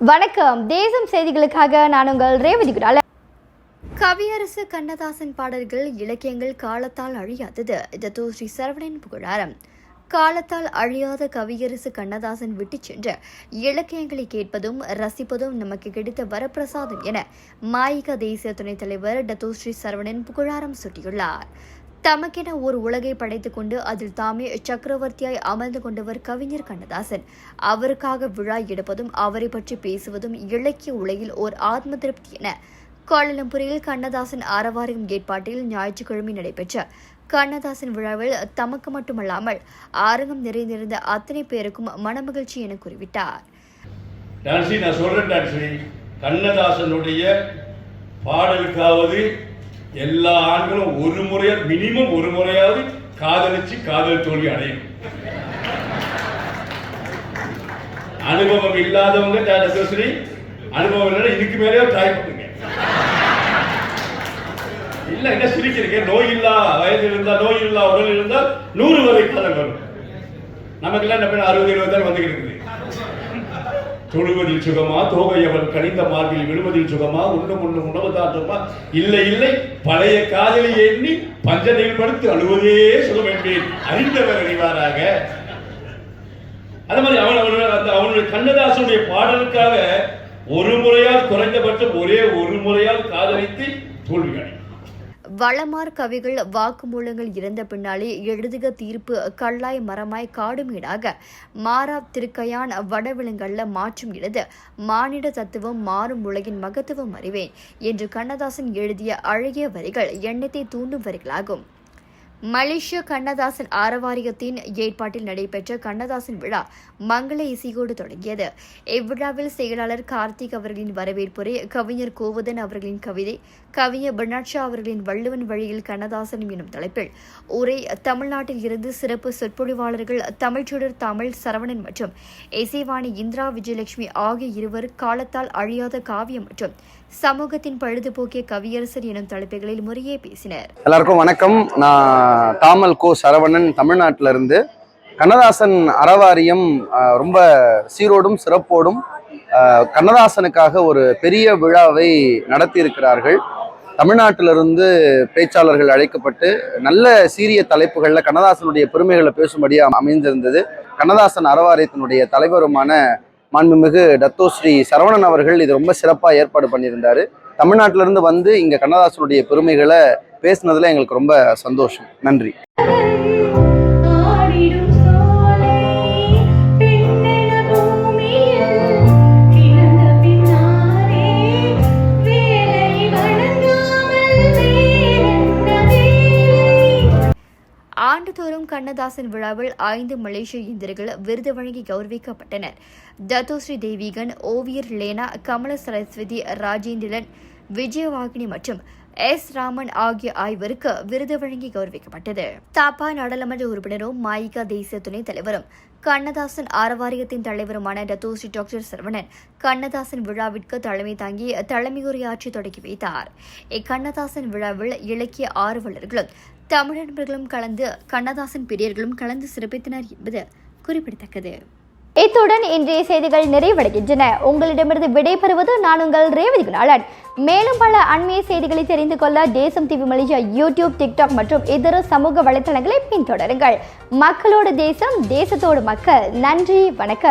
வணக்கம். தேசம் செய்திகளுக்காக நான் உங்கள் ரேவதி குடால. கவியரசு கண்ணதாசன் பாடல்கள் இலக்கியங்கள் காலத்தால் அழியாதது. இது ஸ்ரீ சரவணன் புகழாரம். காலத்தால் அழியாத கவியரசு கண்ணதாசன் விட்டுச் சென்ற இலக்கியங்களை கேட்பதும் ரசிப்பதும் நமக்கு கிடைத்த வரப்பிரசாதம் என மாயிக தேசிய துணைத் தலைவர் டத்தோஸ்ரீ சரவணன் புகழாரம் சுட்டியுள்ளார். தமக்கென ஒரு உலகை படைத்துக் கொண்டு அதில் தாமே சக்கரவர்த்தியாய் அமர்ந்து கொண்டவர் கவிஞர் கண்ணதாசன். அவருக்காக விழா எடுப்பதும் அவரை பற்றி பேசுவதும் இலக்கிய உலகில் ஓர் ஆத்ம திருப்தி என கோலாலம்பூரில் கண்ணதாசன் அறவாரியம் ஏற்பாட்டில் ஞாயிற்றுக்கிழமை நடைபெற்ற கண்ணதாசன் விழாவில் தமக்கு மட்டுமல்லாமல் ஆரங்கம் நிறைந்திருந்த அத்தனை பேருக்கும் மனமகிழ்ச்சி என குறிவிட்டார் கண்ணதாசனுடைய பாடலுக்காவது எல்லா ஆண்களும் ஒரு முறையா மினிமம் ஒரு முறையாவது காதலிச்சு காதல் தோல்வி அடையும் அனுபவம் இல்லாதவங்க டான்ஸி அனுபவம் இல்லைன்னா இதுக்கு மேலே ட்ரை பண்ணுங்க இல்ல என்ன சிரிக்கிறீங்க? நோய் இல்லா வயது இருந்தா நோய் இல்லா உடல் இருந்தால் நூறு வரை காலம் வரும். நமக்கெல்லாம் என்ன பண்ண அறுபது இருபது தான் வந்துகிட்டு இருக்குது. தொழுவதில் சுகமா? தோகையவன் கனிந்த மார்பில் விழுவதில் சுகமா? உண்ணும் உண்ணும் உணவு தாற்றமா இல்லை இல்லை. பழைய காதலை எண்ணி பஞ்சனையில் படுத்து அழுவதே சுகம் என்பேன். அறிந்தவர் அறிவாராக. அது மாதிரி அவன் அவனுடைய அந்த அவனுடைய கண்ணதாசனுடைய பாடலுக்காக ஒரு முறையால் குறைந்தபட்சம் ஒரே ஒரு முறையால் காதலித்து தோல்வி அடையும் வளமார் கவிகள் வாக்குமூலங்கள் இருந்த பின்னாலே எழுதுக தீர்ப்பு கல்லாய் மரமாய் காடுமீடாக மாறா திருக்கையான் வடவிலங்கல்ல மாற்றும் எழுது மானிட தத்துவம் மாறும் உலகின் மகத்துவம் அறிவேன் என்று கண்ணதாசன் எழுதிய அழகிய வரிகள் எண்ணத்தை தூண்டும் வரிகளாகும். மலேசிய கண்ணதாசன் ஆரவாரியத்தின் ஏற்பாட்டில் நடைபெற்ற கண்ணதாசன் விழா மங்கள இசையோடு தொடங்கியது. இவ்விழாவில் செயலாளர் கார்த்திக் அவர்களின் வரவேற்புரை கவிஞர் கோவதன் அவர்களின் கவிதை கவிஞர் பெர்னாட்ஷா அவர்களின் வள்ளுவன் வழியில் கண்ணதாசன் எனும் தலைப்பில். உரை தமிழ்நாட்டில் இருந்து சிறப்பு சொற்பொழிவாளர்கள் தமிழ்ச்சுடர் தமிழ் சரவணன் மற்றும் இசைவாணி இந்திரா விஜயலட்சுமி ஆகிய இருவர் காலத்தால் அழியாத காவியம் மற்றும் சமூகத்தின் பழுதுபோக்கிய கவியரசர் எனும் தலைப்புகளில் முறையே பேசினர். எல்லாருக்கும் வணக்கம். நான் தாமல் கோ சரவணன் தமிழ்நாட்டில இருந்து கண்ணதாசன் அறவாரியம் ரொம்ப சீரோடும் சிறப்போடும் கண்ணதாசனுக்காக ஒரு பெரிய விழாவை நடத்தியிருக்கிறார்கள். தமிழ்நாட்டிலிருந்து பேச்சாளர்கள் அழைக்கப்பட்டு நல்ல சீரிய தலைப்புகளில் கண்ணதாசனுடைய பெருமைகளை பேசும்படியாக அமைந்திருந்தது. கண்ணதாசன் அறவாரியத்தினுடைய தலைவருமான மாண்புமிகு தத்தோஸ்ரீ சரவணன் அவர்கள் இது ரொம்ப சிறப்பாக ஏற்பாடு பண்ணியிருந்தார். தமிழ்நாட்டில இருந்து வந்து இங்க கண்ணதாசனுடைய பெருமைகளை பேசுனதுல எங்களுக்கு ரொம்ப சந்தோஷம். நன்றி. ஆண்டுதோறும் கண்ணதாசன் விழாவில் ஐந்து மலேசிய இந்தியர்கள் விருது வழங்கி கௌரவிக்கப்பட்டனர். தத்துஸ்ரீ தேவிகன் ஓவியர் லேனா கமல சரஸ்வதி ராஜேந்திரன் விஜயவாகினி மற்றும் எஸ். ராமன் ஆகிய ஆய்வருக்கு விருது வழங்கி கௌரவிக்கப்பட்டது. தாப்பா நாடாளுமன்ற உறுப்பினரும் மாயிகா தேசிய துணைத் தலைவரும் கண்ணதாசன் ஆரவாரியத்தின் தலைவருமான டத்தோஸ்ரீ டாக்டர் சரவணன் கண்ணதாசன் விழாவிற்கு தலைமை தாங்கி தலைமையுரையாற்றி தொடங்கி வைத்தார். இக்கண்ணதாசன் விழாவில் இலக்கிய ஆர்வலர்களும் தமிழர்களும் கலந்து கண்ணதாசன் பெரியர்களும் கலந்து சிறப்பித்தனர் என்பது குறிப்பிடத்தக்கது. இத்துடன் இன்றைய செய்திகள் நிறைவடைகின்றன. உங்களிடமிருந்து விடைபெறுவது நான் உங்கள் ரேவதி குணாளன் மேலும் பல அண்மைய செய்திகளை தெரிந்து கொள்ள தேசம் டிவி மலேசியா யூடியூப் டிக்டாக் மற்றும் இதர சமூக வலைத்தளங்களை பின்தொடருங்கள். மக்களோடு தேசம் தேசத்தோடு மக்கள். நன்றி வணக்கம்.